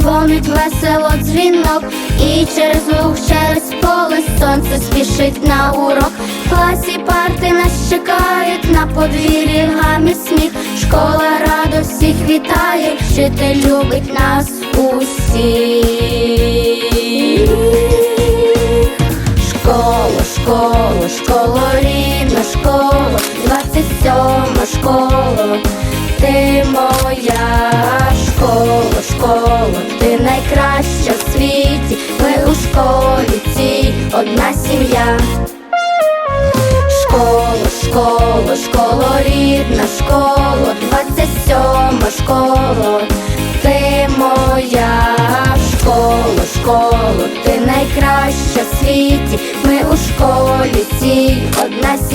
дзвонить весело дзвінок, і через луг, через поле сонце спішить на урок. В класі парти нас чекають, на подвір'ї гамі сміх. Школа радо всіх вітає, вчитель любить нас усіх. Школа, школа, школа, рідна школа, 27 школа, ти моя школа, школа, ти найкраща в світі, ми у школі цій одна сім'я. Школа, школа, школа, рідна школа, 27 школа, ти моя школа, школа, ти найкраща в світі, ми у школі цій одна сім'я.